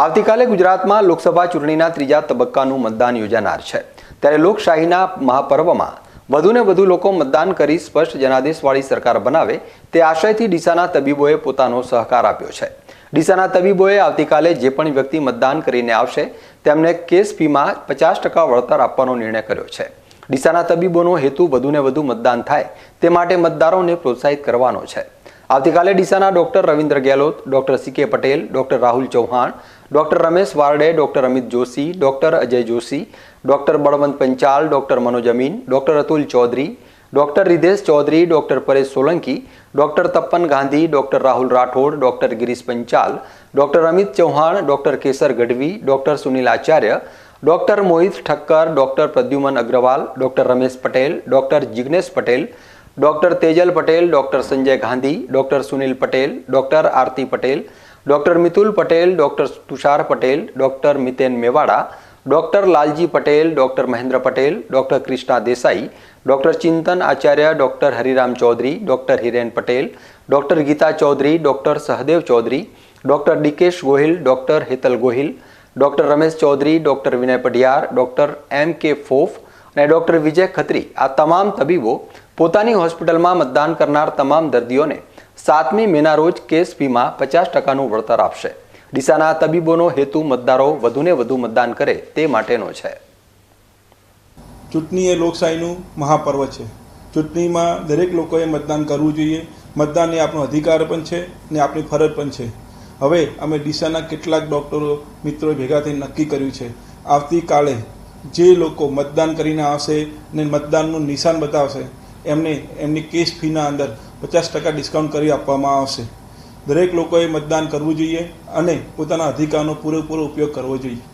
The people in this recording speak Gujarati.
આવતીકાલે ગુજરાતમાં લોકસભા ચૂંટણીના ત્રીજા તબક્કાનું મતદાન યોજાનાર છે. ત્યારે લોકશાહીના મહાપર્વમાં વધુને વધુ લોકો મતદાન કરી સ્પષ્ટ જનાદેશવાળી સરકાર બનાવે તે આશયથી ડીસાના તબીબોએ પોતાનો સહકાર આપ્યો છે. ડીસાના તબીબોએ આવતીકાલે જે પણ વ્યક્તિ મતદાન કરીને આવશે, તેમને કેસ ફીમાં પચાસ ટકા વળતર આપવાનો નિર્ણય કર્યો છે. ડીસાના તબીબોનો હેતુ વધુને વધુ મતદાન થાય તે માટે મતદારોને પ્રોત્સાહિત કરવાનો છે. આવતીકાલે ડીસાના doctor Ravindra Gehlot, doctor C K Patel, doctor Rahul Chauhan doctor Ramesh Warde, doctor Amit Joshi, doctor Ajay Joshi, doctor Badwant Panchal, doctor Manoj Amin, doctor Atul Chaudhary, doctor Ridesh Chaudhary, doctor Paresh Solanki, doctor Tappan Gandhi, doctor Rahul Rathod doctor Girish Panchal, doctor Amit Chauhan, doctor Kesar Gadhvi, doctor Sunil Acharya, doctor Mohit Thakkar, doctor Pradyuman Agarwal, doctor Ramesh Patel, doctor Jignesh Patel, doctor Tejal Patel, doctor Sanjay Gandhi, doctor Sunil Patel, doctor Aarti Patel doctor Mitul Patel doctor Tushar Patel doctor Miten Mewada doctor Lalji Patel doctor Mahendra Patel doctor Krishna Desai doctor Chintan Acharya doctor Hariram Chaudhary doctor Hiren Patel doctor Gita Chaudhary doctor Sahdev Chaudhary doctor Dikesh Gohil doctor Hetal Gohil doctor Ramesh Chaudhary doctor Vinay Padhiyar doctor M K ફોફ અને ડોક્ટર વિજય ખત્રી આ તમામ તબીબો પોતાની હોસ્પિટલમાં મતદાન કરનાર તમામ દર્દીઓને સાતમી મેના રોજ કેસ ફીમાં પચાસ ટકાનું વળતર આપશે. ડીસાના તબીબોનો હેતુ મતદારો વધુને વધુ મતદાન કરે તે માટેનો છે. ચૂંટણી એ લોકશાહીનું મહાપર્વ છે. ચૂંટણીમાં દરેક લોકોએ મતદાન કરવું જોઈએ. મતદાન એ આપણો અધિકાર પણ છે ને આપણી ફરજ પણ છે. હવે અમે ડીસાના કેટલાક ડૉક્ટરો, મિત્રો ભેગા થઈ નક્કી કર્યું છે. આવતીકાલે જે લોકો મતદાન કરીને આવશે ને મતદાનનું નિશાન બતાવશે, એમને એમની કેસ ફીના અંદર પચાસ ટકા ડિસ્કાઉન્ટ કરી આપવામાં આવશે. દરેક લોકોએ મતદાન કરવું જોઈએ અને પોતાના અધિકારનો પૂરેપૂરો ઉપયોગ કરવો જોઈએ.